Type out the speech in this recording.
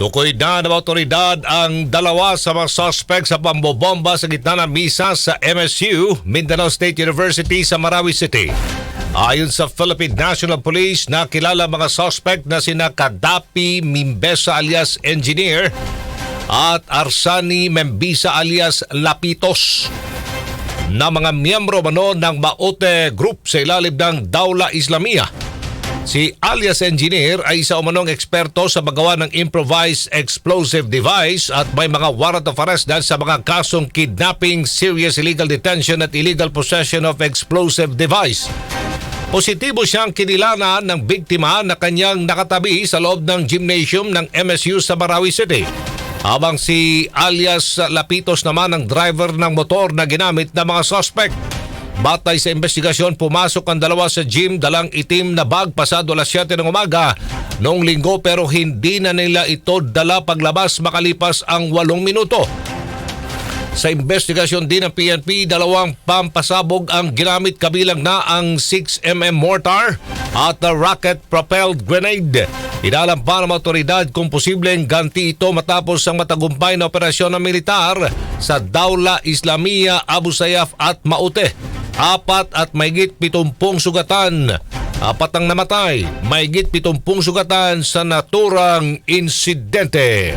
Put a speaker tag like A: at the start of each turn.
A: Tukoy na ng otoridad ang dalawa sa mga suspect sa pambobomba sa gitna ng misa sa MSU, Mindanao State University sa Marawi City. Ayon sa Philippine National Police, nakilala mga suspect na sina Kadapi Mimbesa alias Engineer at Arsani Membisa alias Lapitos na mga miyembro mano ng Maote Group sa ilalim ng Daula Islamia. Si alias engineer ay isa umanong eksperto sa paggawa ng improvised explosive device at may mga warrant of arrest dahil sa mga kasong kidnapping, serious illegal detention at illegal possession of explosive device. Positibo siyang kinilanan ng biktima na kanyang nakatabi sa loob ng gymnasium ng MSU sa Marawi City. Habang si alias Lapitos naman ang driver ng motor na ginamit ng mga suspect. Batay sa investigasyon, pumasok ang dalawa sa gym dalang itim na bag pasado alas 7 ng umaga noong linggo pero hindi na nila ito dala paglabas makalipas ang 8 minuto. Sa investigasyon din ng PNP, dalawang pampasabog ang ginamit kabilang na ang 6mm mortar at rocket-propelled grenade. Inalam pa ng otoridad kung posibleng ganti ito matapos ang matagumpay na operasyon ng militar sa Daula Islamia, Abu Sayyaf at Maute. Apat at mahigit pitumpung sugatan. Apat ang namatay, mahigit pitumpung sugatan sa naturang insidente.